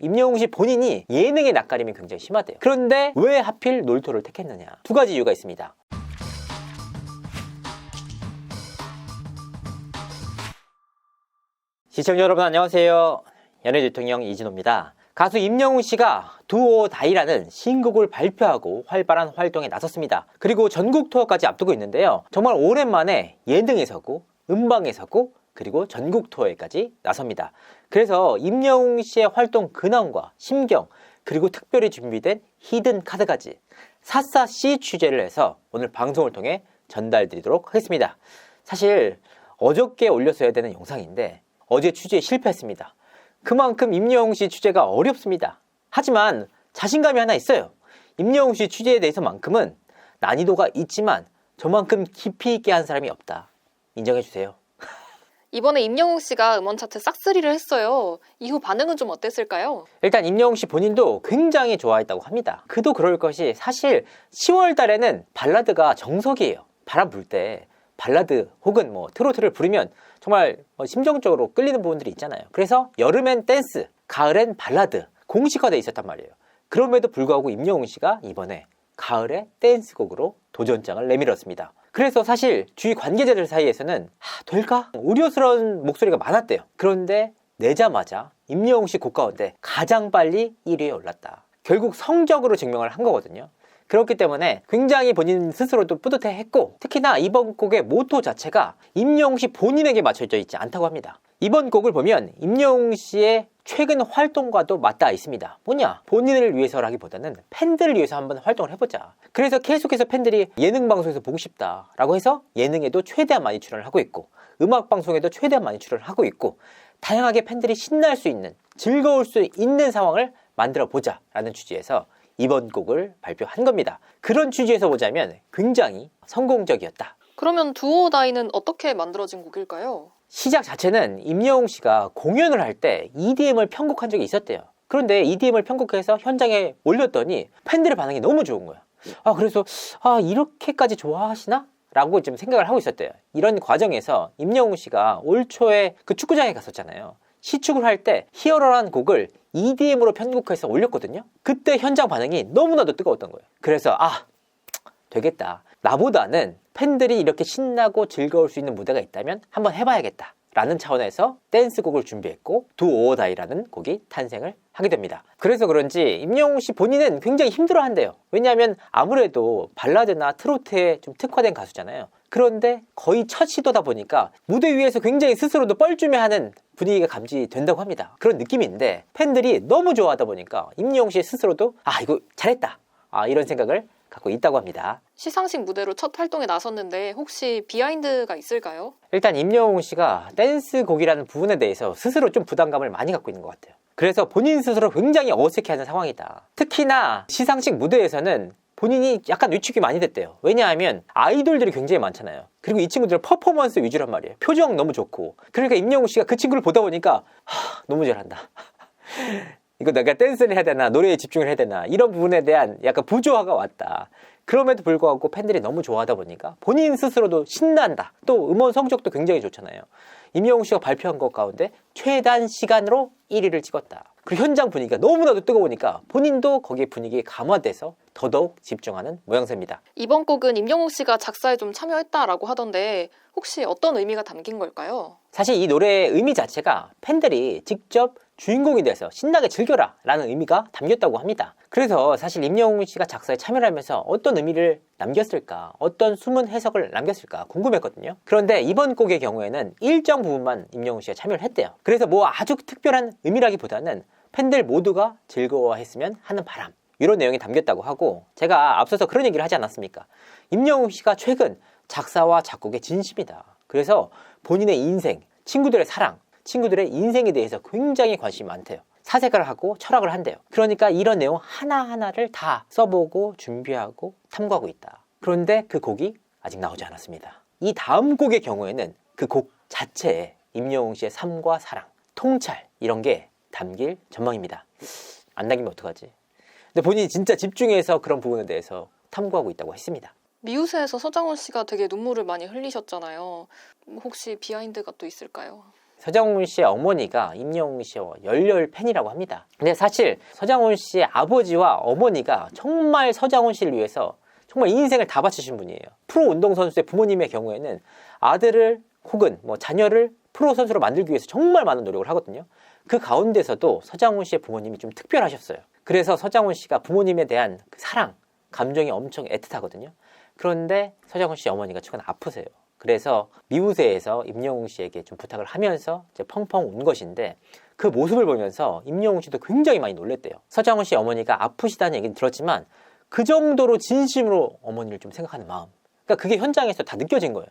임영웅 씨 본인이 예능의 낯가림이 굉장히 심하대요. 그런데 왜 하필 놀토를 택했느냐? 두 가지 이유가 있습니다. 시청자 여러분 안녕하세요. 연예 대통령 이진호입니다. 가수 임영웅 씨가 두오 다이라는 신곡을 발표하고 활발한 활동에 나섰습니다. 그리고 전국 투어까지 앞두고 있는데요. 정말 오랜만에 예능에서고 음방에서고 그리고 전국 투어에까지 나섭니다. 그래서 임영웅 씨의 활동 근황과 심경 그리고 특별히 준비된 히든 카드까지 사사 씨 취재를 해서 오늘 방송을 통해 전달드리도록 하겠습니다. 사실 어저께 올렸어야 되는 영상인데 어제 취재에 실패했습니다. 그만큼 임영웅 씨 취재가 어렵습니다. 하지만 자신감이 하나 있어요. 임영웅 씨 취재에 대해서만큼은 난이도가 있지만 저만큼 깊이 있게 한 사람이 없다. 인정해 주세요. 이번에 임영웅 씨가 음원 차트 싹쓸이를 했어요. 이후 반응은 좀 어땠을까요? 일단 임영웅 씨 본인도 굉장히 좋아했다고 합니다. 그도 그럴 것이 사실 10월 달에는 발라드가 정석이에요. 바람 불 때 발라드 혹은 뭐 트로트를 부르면 정말 뭐 심정적으로 끌리는 부분들이 있잖아요. 그래서 여름엔 댄스, 가을엔 발라드 공식화돼 있었단 말이에요. 그럼에도 불구하고 임영웅 씨가 이번에 가을에 댄스곡으로 도전장을 내밀었습니다. 그래서 사실 주위 관계자들 사이에서는 아, 될까? 우려스러운 목소리가 많았대요. 그런데 내자마자 임영웅 씨곡 가운데 가장 빨리 1위에 올랐다. 결국 성적으로 증명을 한 거거든요. 그렇기 때문에 굉장히 본인 스스로도 뿌듯해 했고 특히나 이번 곡의 모토 자체가 임영웅 씨 본인에게 맞춰져 있지 않다고 합니다. 이번 곡을 보면 임영웅 씨의 최근 활동과도 맞닿아 있습니다. 뭐냐? 본인을 위해서라기보다는 팬들을 위해서 한번 활동을 해보자. 그래서 계속해서 팬들이 예능 방송에서 보고 싶다라고 해서 예능에도 최대한 많이 출연을 하고 있고 음악 방송에도 최대한 많이 출연을 하고 있고 다양하게 팬들이 신날 수 있는 즐거울 수 있는 상황을 만들어 보자라는 취지에서 이번 곡을 발표한 겁니다. 그런 취지에서 보자면 굉장히 성공적이었다. 그러면 두오 다이는 어떻게 만들어진 곡일까요? 시작 자체는 임영웅 씨가 공연을 할 때 EDM을 편곡한 적이 있었대요. 그런데 EDM을 편곡해서 현장에 올렸더니 팬들의 반응이 너무 좋은 거야. 아, 그래서, 아, 이렇게까지 좋아하시나? 라고 좀 생각을 하고 있었대요. 이런 과정에서 임영웅 씨가 올 초에 그 축구장에 갔었잖아요. 시축을 할 때 히어로라는 곡을 EDM으로 편곡해서 올렸거든요. 그때 현장 반응이 너무나도 뜨거웠던 거예요. 그래서 아 되겠다. 나보다는 팬들이 이렇게 신나고 즐거울 수 있는 무대가 있다면 한번 해봐야겠다. 라는 차원에서 댄스곡을 준비했고 두오다이라는 곡이 탄생을 하게 됩니다. 그래서 그런지 임영웅 씨 본인은 굉장히 힘들어한대요. 왜냐하면 아무래도 발라드나 트로트에 좀 특화된 가수잖아요. 그런데 거의 첫 시도다 보니까 무대 위에서 굉장히 스스로도 뻘쭘해하는 분위기가 감지된다고 합니다. 그런 느낌인데 팬들이 너무 좋아하다 보니까 임영웅 씨 스스로도 아 이거 잘했다. 아 이런 생각을 갖고 있다고 합니다. 시상식 무대로 첫 활동에 나섰는데 혹시 비하인드가 있을까요? 일단 임영웅 씨가 댄스 곡이라는 부분에 대해서 스스로 좀 부담감을 많이 갖고 있는 것 같아요. 그래서 본인 스스로 굉장히 어색해하는 상황이다. 특히나 시상식 무대에서는 본인이 약간 위축이 많이 됐대요. 왜냐하면 아이돌들이 굉장히 많잖아요. 그리고 이 친구들은 퍼포먼스 위주란 말이에요. 표정 너무 좋고. 그러니까 임영웅 씨가 그 친구를 보다 보니까 하, 너무 잘한다. 이거 내가 댄스를 해야 되나 노래에 집중을 해야 되나 이런 부분에 대한 약간 부조화가 왔다. 그럼에도 불구하고 팬들이 너무 좋아하다 보니까 본인 스스로도 신난다. 또 음원 성적도 굉장히 좋잖아요. 임영웅 씨가 발표한 것 가운데 최단 시간으로 1위를 찍었다. 그리고 현장 분위기가 너무나도 뜨거우니까 본인도 거기에 분위기에 감화돼서 더더욱 집중하는 모양새입니다. 이번 곡은 임영웅 씨가 작사에 좀 참여했다라고 하던데 혹시 어떤 의미가 담긴 걸까요? 사실 이 노래의 의미 자체가 팬들이 직접 주인공이 돼서 신나게 즐겨라 라는 의미가 담겼다고 합니다. 그래서 사실 임영웅 씨가 작사에 참여를 하면서 어떤 의미를 남겼을까, 어떤 숨은 해석을 남겼을까 궁금했거든요. 그런데 이번 곡의 경우에는 일정 부분만 임영웅 씨가 참여를 했대요. 그래서 뭐 아주 특별한 의미라기보다는 팬들 모두가 즐거워했으면 하는 바람. 이런 내용이 담겼다고 하고 제가 앞서서 그런 얘기를 하지 않았습니까? 임영웅 씨가 최근 작사와 작곡의 진심이다. 그래서 본인의 인생, 친구들의 사랑, 친구들의 인생에 대해서 굉장히 관심이 많대요. 사색을 하고 철학을 한대요. 그러니까 이런 내용 하나하나를 다 써보고 준비하고 탐구하고 있다. 그런데 그 곡이 아직 나오지 않았습니다. 이 다음 곡의 경우에는 그 곡 자체에 임영웅 씨의 삶과 사랑, 통찰 이런 게 담길 전망입니다. 안 남기면 어떡하지? 근데 본인이 진짜 집중해서 그런 부분에 대해서 탐구하고 있다고 했습니다. 미우새에서 서장훈 씨가 되게 눈물을 많이 흘리셨잖아요. 혹시 비하인드가 또 있을까요? 서장훈 씨의 어머니가 임영웅 씨와 열렬 팬이라고 합니다. 근데 사실 서장훈 씨의 아버지와 어머니가 정말 서장훈 씨를 위해서 정말 인생을 다 바치신 분이에요. 프로 운동선수의 부모님의 경우에는 아들을 혹은 뭐 자녀를 프로 선수로 만들기 위해서 정말 많은 노력을 하거든요. 그 가운데서도 서장훈 씨의 부모님이 좀 특별하셨어요. 그래서 서장훈 씨가 부모님에 대한 그 사랑, 감정이 엄청 애틋하거든요. 그런데 서장훈 씨 어머니가 최근 아프세요. 그래서 미우새에서 임영웅 씨에게 좀 부탁을 하면서 이제 펑펑 운 것인데 그 모습을 보면서 임영웅 씨도 굉장히 많이 놀랬대요. 서장훈 씨 어머니가 아프시다는 얘기는 들었지만 그 정도로 진심으로 어머니를 좀 생각하는 마음. 그러니까 그게 현장에서 다 느껴진 거예요.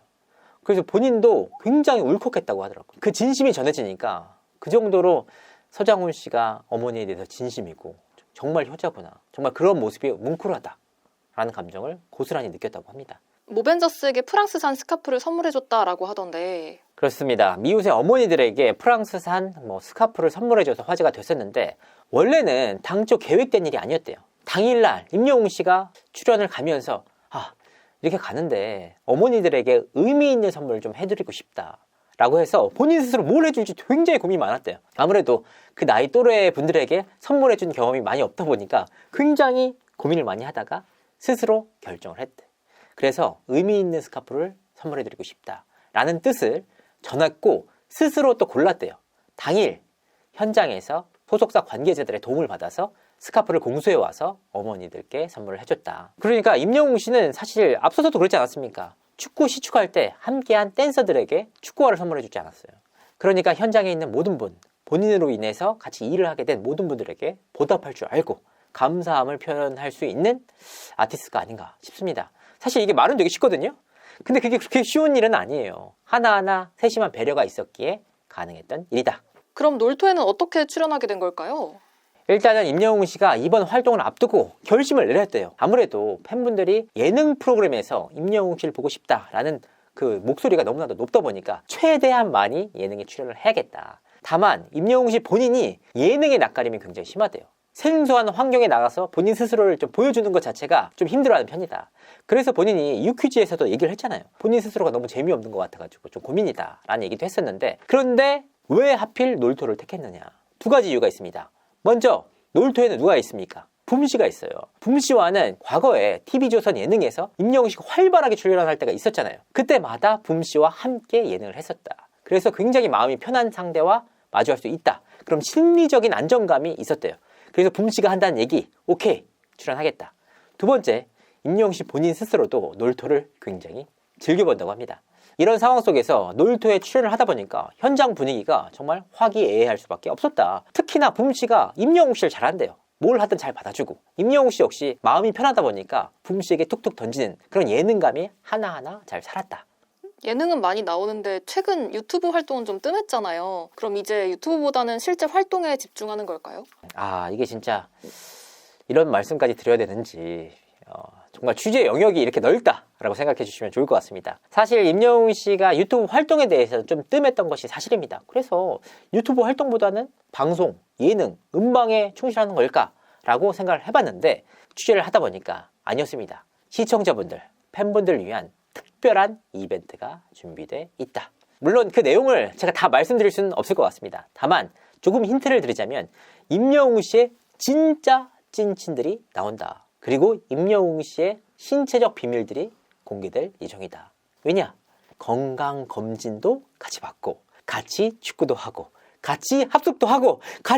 그래서 본인도 굉장히 울컥했다고 하더라고요. 그 진심이 전해지니까 그 정도로 서장훈 씨가 어머니에 대해서 진심이고 정말 효자구나. 정말 그런 모습이 뭉클하다라는 감정을 고스란히 느꼈다고 합니다. 모벤저스에게 프랑스산 스카프를 선물해줬다라고 하던데 그렇습니다. 미우새 어머니들에게 프랑스산 뭐 스카프를 선물해줘서 화제가 됐었는데 원래는 당초 계획된 일이 아니었대요. 당일날 임영웅 씨가 출연을 가면서 아 이렇게 가는데 어머니들에게 의미 있는 선물을 좀 해드리고 싶다. 라고 해서 본인 스스로 뭘 해줄지 굉장히 고민이 많았대요. 아무래도 그 나이 또래 분들에게 선물해준 경험이 많이 없다 보니까 굉장히 고민을 많이 하다가 스스로 결정을 했대. 그래서 의미 있는 스카프를 선물해드리고 싶다라는 뜻을 전했고 스스로 또 골랐대요. 당일 현장에서 소속사 관계자들의 도움을 받아서 스카프를 공수해 와서 어머니들께 선물을 해줬다. 그러니까 임영웅 씨는 사실 앞서서도 그랬지 않았습니까? 축구 시축할 때 함께한 댄서들에게 축구화를 선물해 주지 않았어요. 그러니까 현장에 있는 모든 분, 본인으로 인해서 같이 일을 하게 된 모든 분들에게 보답할 줄 알고 감사함을 표현할 수 있는 아티스트가 아닌가 싶습니다. 사실 이게 말은 되게 쉽거든요. 근데 그게 그렇게 쉬운 일은 아니에요. 하나하나 세심한 배려가 있었기에 가능했던 일이다. 그럼 놀토에는 어떻게 출연하게 된 걸까요? 일단은 임영웅 씨가 이번 활동을 앞두고 결심을 내렸대요. 아무래도 팬분들이 예능 프로그램에서 임영웅 씨를 보고 싶다라는 그 목소리가 너무나도 높다 보니까 최대한 많이 예능에 출연을 해야겠다. 다만 임영웅 씨 본인이 예능의 낯가림이 굉장히 심하대요. 생소한 환경에 나가서 본인 스스로를 좀 보여주는 것 자체가 좀 힘들어하는 편이다. 그래서 본인이 유퀴즈에서도 얘기를 했잖아요. 본인 스스로가 너무 재미없는 것 같아가지고 좀 고민이다 라는 얘기도 했었는데 그런데 왜 하필 놀토를 택했느냐? 두 가지 이유가 있습니다. 먼저 놀토에는 누가 있습니까? 붐씨가 있어요. 붐씨와는 과거에 TV조선 예능에서 임영웅 씨가 활발하게 출연할 때가 있었잖아요. 그때마다 붐씨와 함께 예능을 했었다. 그래서 굉장히 마음이 편한 상대와 마주할 수 있다. 그럼 심리적인 안정감이 있었대요. 그래서 붐씨가 한다는 얘기, 오케이, 출연하겠다. 두 번째, 임영웅 씨 본인 스스로도 놀토를 굉장히 즐겨본다고 합니다. 이런 상황 속에서 놀토에 출연을 하다 보니까 현장 분위기가 정말 화기애애할 수밖에 없었다. 특히나 붐씨가 임영웅 씨를 잘한대요. 뭘 하든 잘 받아주고 임영웅 씨 역시 마음이 편하다 보니까 붐씨에게 툭툭 던지는 그런 예능감이 하나하나 잘 살았다. 예능은 많이 나오는데 최근 유튜브 활동은 좀 뜸했잖아요. 그럼 이제 유튜브보다는 실제 활동에 집중하는 걸까요? 아 이게 진짜 이런 말씀까지 드려야 되는지 어, 정말 취재 영역이 이렇게 넓다라고 생각해 주시면 좋을 것 같습니다. 사실 임영웅 씨가 유튜브 활동에 대해서 좀 뜸했던 것이 사실입니다. 그래서 유튜브 활동보다는 방송, 예능, 음방에 충실하는 걸까라고 생각을 해봤는데 취재를 하다 보니까 아니었습니다. 시청자분들, 팬분들을 위한 특별한 이벤트가 준비돼 있다. 물론 그 내용을 제가 다 말씀드릴 수는 없을 것 같습니다. 다만 조금 힌트를 드리자면 임영웅 씨의 진짜 찐친들이 나온다. 그리고 임영웅 씨의 신체적 비밀들이 공개될 예정이다. 왜냐? 건강 검진도 같이 받고, 같이 축구도 하고, 같이 합숙도 하고, 가...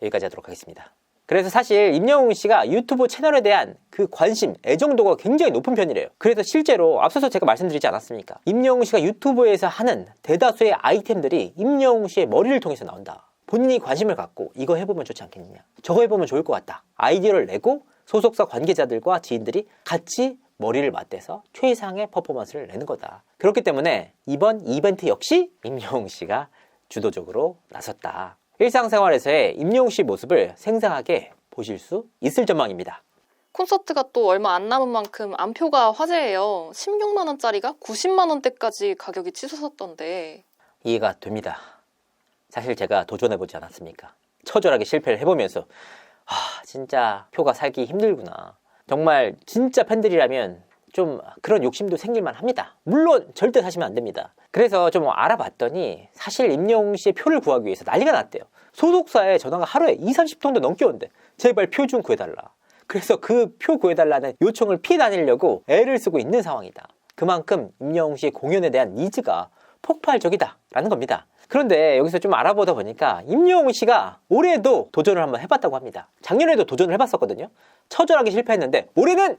여기까지 하도록 하겠습니다. 그래서 사실 임영웅 씨가 유튜브 채널에 대한 그 관심, 애정도가 굉장히 높은 편이래요. 그래서 실제로 앞서서 제가 말씀드리지 않았습니까? 임영웅 씨가 유튜브에서 하는 대다수의 아이템들이 임영웅 씨의 머리를 통해서 나온다. 본인이 관심을 갖고 이거 해보면 좋지 않겠느냐. 저거 해보면 좋을 것 같다. 아이디어를 내고 소속사 관계자들과 지인들이 같이 머리를 맞대서 최상의 퍼포먼스를 내는 거다. 그렇기 때문에 이번 이벤트 역시 임영웅 씨가 주도적으로 나섰다. 일상생활에서의 임영웅 씨 모습을 생생하게 보실 수 있을 전망입니다. 콘서트가 또 얼마 안 남은 만큼 안표가 화제예요. 16만 원짜리가 90만 원대까지 가격이 치솟았던데 이해가 됩니다. 사실 제가 도전해보지 않았습니까? 처절하게 실패를 해보면서 아 진짜 표가 살기 힘들구나. 정말 진짜 팬들이라면 좀 그런 욕심도 생길만 합니다. 물론 절대 사시면 안 됩니다. 그래서 좀 알아봤더니 사실 임영웅 씨의 표를 구하기 위해서 난리가 났대요. 소속사에 전화가 하루에 2, 30통도 넘게 온대. 제발 표 좀 구해달라. 그래서 그 표 구해달라는 요청을 피해 다니려고 애를 쓰고 있는 상황이다. 그만큼 임영웅 씨의 공연에 대한 니즈가 폭발적이다라는 겁니다. 그런데 여기서 좀 알아보다 보니까 임영웅 씨가 올해도 도전을 한번 해봤다고 합니다. 작년에도 도전을 해봤었거든요. 처절하게 실패했는데 올해는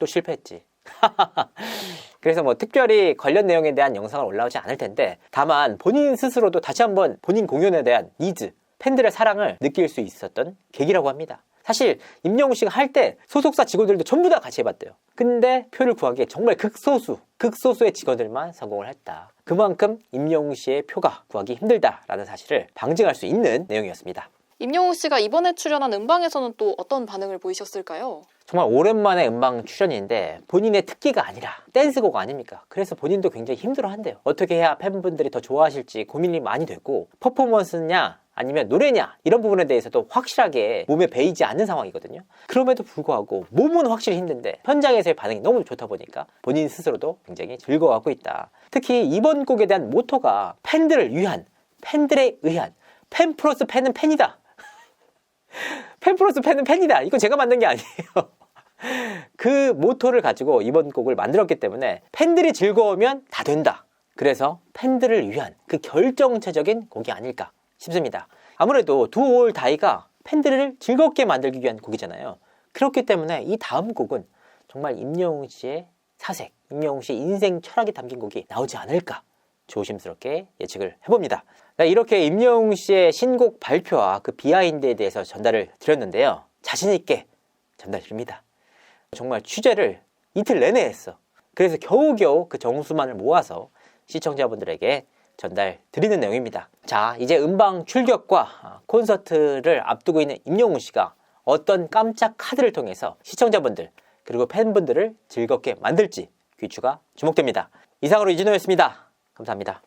또 실패했지. 그래서 뭐 특별히 관련 내용에 대한 영상은 올라오지 않을 텐데 다만 본인 스스로도 다시 한번 본인 공연에 대한 니즈, 팬들의 사랑을 느낄 수 있었던 계기라고 합니다. 사실 임영웅 씨가 할 때 소속사 직원들도 전부 다 같이 해봤대요. 근데 표를 구하기에 정말 극소수, 극소수의 직원들만 성공을 했다. 그만큼 임영웅 씨의 표가 구하기 힘들다라는 사실을 방증할 수 있는 내용이었습니다. 임영웅 씨가 이번에 출연한 음방에서는 또 어떤 반응을 보이셨을까요? 정말 오랜만에 음방 출연인데 본인의 특기가 아니라 댄스곡 아닙니까? 그래서 본인도 굉장히 힘들어한대요. 어떻게 해야 팬분들이 더 좋아하실지 고민이 많이 됐고 퍼포먼스냐 아니면 노래냐 이런 부분에 대해서도 확실하게 몸에 배이지 않는 상황이거든요. 그럼에도 불구하고 몸은 확실히 힘든데 현장에서의 반응이 너무 좋다 보니까 본인 스스로도 굉장히 즐거워하고 있다. 특히 이번 곡에 대한 모토가 팬들을 위한 팬들에 의한 팬 플러스 팬은 팬이다. 팬 플러스 팬은 팬이다. 이건 제가 만든 게 아니에요. 그 모토를 가지고 이번 곡을 만들었기 때문에 팬들이 즐거우면 다 된다. 그래서 팬들을 위한 그 결정체적인 곡이 아닐까 싶습니다. 아무래도 두올 다이가 팬들을 즐겁게 만들기 위한 곡이잖아요. 그렇기 때문에 이 다음 곡은 정말 임영웅 씨의 사색, 임영웅 씨의 인생 철학이 담긴 곡이 나오지 않을까 조심스럽게 예측을 해봅니다. 네, 이렇게 임영웅 씨의 신곡 발표와 그 비하인드에 대해서 전달을 드렸는데요. 자신있게 전달드립니다. 정말 취재를 이틀 내내 했어. 그래서 겨우겨우 그 정수만을 모아서 시청자분들에게 전달 드리는 내용입니다. 자, 이제 음방 출격과 콘서트를 앞두고 있는 임영웅 씨가 어떤 깜짝 카드를 통해서 시청자분들 그리고 팬분들을 즐겁게 만들지 귀추가 주목됩니다. 이상으로 이진호였습니다. 감사합니다.